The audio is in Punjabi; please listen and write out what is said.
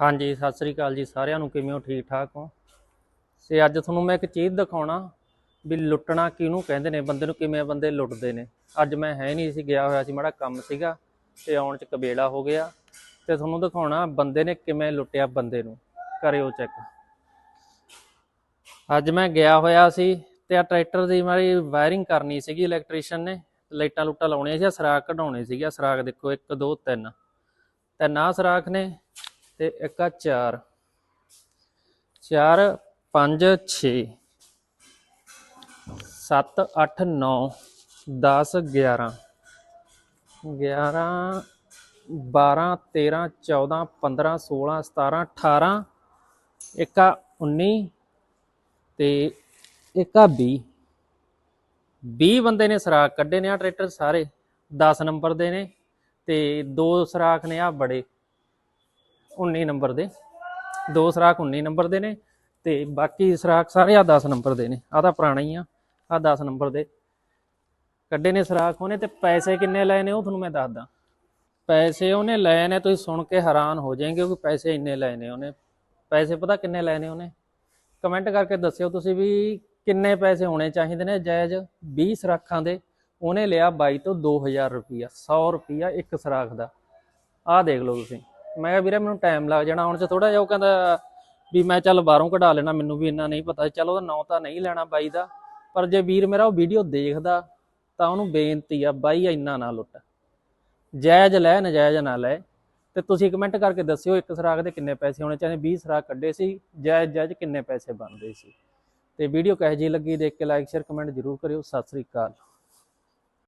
ਹਾਂਜੀ, ਸਤਿ ਸ੍ਰੀ ਅਕਾਲ ਜੀ ਸਾਰਿਆਂ ਨੂੰ। ਕਿਵੇਂ ਹੋ? ਠੀਕ ਠਾਕ ਹੋ? ਤੇ ਅੱਜ ਤੁਹਾਨੂੰ ਮੈਂ ਇੱਕ ਚੀਜ਼ ਦਿਖਾਉਣਾ ਵੀ ਲੁੱਟਣਾ ਕਿਹਨੂੰ ਕਹਿੰਦੇ ਨੇ, ਬੰਦੇ ਨੂੰ ਕਿਵੇਂ ਬੰਦੇ ਲੁੱਟਦੇ ਨੇ। ਅੱਜ ਮੈਂ ਹੈ ਨਹੀਂ ਸੀ, ਗਿਆ ਹੋਇਆ ਸੀ, ਮਾੜਾ ਕੰਮ ਸੀਗਾ ਤੇ ਆਉਣ ਚ ਕਬੇਲਾ ਹੋ ਗਿਆ। ਤੇ ਤੁਹਾਨੂੰ ਦਿਖਾਉਣਾ ਬੰਦੇ ਨੇ ਕਿਵੇਂ ਲੁੱਟਿਆ ਬੰਦੇ ਨੂੰ। ਕਰਿਓ ਚੈੱਕ। ਅੱਜ ਮੈਂ ਗਿਆ ਹੋਇਆ ਸੀ ਤੇ ਆ ਟਰੈਕਟਰ ਦੀ ਮਾਰੀ ਵਾਇਰਿੰਗ ਕਰਨੀ ਸੀਗੀ ਇਲੈਕਟ੍ਰੀਸ਼ੀਅਨ ਨੇ। ਲਾਈਟਾਂ ਲੁੱਟਾਂ ਲਾਉਣੀਆਂ ਸੀ, ਆਹ ਸਰਾਖ ਕਢਾਉਣੇ ਸੀਗੇ, ਆਹ ਸਰਾਖ ਦੇਖੋ 1 2 3 ਤਿੰਨ ਨਾ ਸਰਾਖ ਨੇ। ਤੇ ਇੱਕ ਆ 4 4 5 6 7 8 9 10 11 11 12 13 14 15 16 17 18 ਇੱਕ ਆ 19 ਤੇ ਇੱਕ ਆ 20 20 ਬੰਦੇ ਨੇ ਸਰਾਖ ਕੱਢੇ ਨੇ ਆ ਟਰੈਕਟਰ ਸਾਰੇ। 10 ਨੰਬਰ ਦੇ ਨੇ ਤੇ ਦੋ ਸਰਾਖ ਨੇ ਆ ਬੜੇ। 19 ਨੰਬਰ ਦੇ। ਦੋ ਸਰਾਖ 19 ਨੰਬਰ ਦੇ ਨੇ ਤੇ ਬਾਕੀ ਸਰਾਖ ਸਾਰੇ ਆ 10 ਨੰਬਰ ਦੇ ਨੇ। ਆ ਤਾਂ ਪੁਰਾਣਾ ਹੀ ਆ। ਆ 10 ਨੰਬਰ ਦੇ। ਕੱਢੇ ਨੇ ਸਰਾਖ ਉਹਨੇ ਤੇ ਪੈਸੇ ਕਿੰਨੇ ਲਏ ਨੇ ਉਹ ਤੁਹਾਨੂੰ ਮੈਂ ਦੱਸਦਾ। ਪੈਸੇ ਉਹਨੇ ਲਏ ਨੇ, ਤੁਸੀਂ ਸੁਣ ਕੇ ਹੈਰਾਨ ਹੋ ਜਾਓਗੇ ਕਿ ਪੈਸੇ ਇੰਨੇ ਲਏ ਨੇ ਉਹਨੇ। ਪੈਸੇ ਪਤਾ ਕਿੰਨੇ ਲਏ ਨੇ ਉਹਨੇ? ਕਮੈਂਟ ਕਰਕੇ ਦੱਸਿਓ ਤੁਸੀਂ ਵੀ ਕਿੰਨੇ ਪੈਸੇ ਹੋਣੇ ਚਾਹੀਦੇ ਨੇ। ਜਾਇਜ਼ 20 ਸਰਾਖਾਂ ਦੇ ਉਹਨੇ ਲਿਆ 22 ਤੋਂ 2000 ਰੁਪਿਆ 100 ਰੁਪਿਆ ਇੱਕ ਸਰਾਖ ਦਾ। ਆਹ ਦੇਖ ਲਓ ਤੁਸੀਂ। ਮੈਂ ਕਿਹਾ ਵੀਰੇ ਮੈਨੂੰ ਟਾਈਮ ਲੱਗ ਜਾਣਾ, ਹੁਣ ਚ ਥੋੜਾ ਜਿਹਾ ਉਹ ਕਹਿੰਦਾ ਵੀ ਮੈਂ ਚੱਲ ਬਾਹਰੋਂ ਕਢਾ ਲੈਣਾ, ਮੈਨੂੰ ਵੀ ਇੰਨਾ ਨਹੀਂ ਪਤਾ, ਚਲੋ ਉਹਦਾ ਨਾਂ ਤਾਂ ਨਹੀਂ ਲੈਣਾ ਬਾਈ ਦਾ, ਪਰ ਜੇ ਵੀਰ ਮੇਰਾ ਉਹ ਵੀਡੀਓ ਦੇਖਦਾ, ਤਾਂ ਉਹਨੂੰ ਬੇਨਤੀ ਆ, ਬਾਈ ਇੰਨਾ ਨਾ ਲੁੱਟ। ਜਾਇਜ਼ ਲੈ, ਨਜਾਇਜ਼ ਨਾ ਲੈ। ਤੇ ਤੁਸੀਂ ਕਮੈਂਟ ਕਰਕੇ ਦੱਸਿਓ ਇੱਕ ਸਰਾਖ ਦੇ ਕਿੰਨੇ ਪੈਸੇ ਹੋਣੇ ਚਾਹੀਦੇ 20 ਸਰਾਖ ਕੱਢੇ ਸੀ, ਜਾਇਜ਼ ਜਾਇਜ਼ ਕਿੰਨੇ ਪੈਸੇ ਬਣਦੇ ਸੀ। ਤੇ ਵੀਡੀਓ ਕਿਹੋ ਜਿਹੀ ਲੱਗੀ, ਦੇਖ ਕੇ ਲਾਈਕ ਸ਼ੇਅਰ ਕਮੈਂਟ ਜ਼ਰੂਰ ਕਰਿਓ। ਸਤਿ ਸ੍ਰੀ ਅਕਾਲ।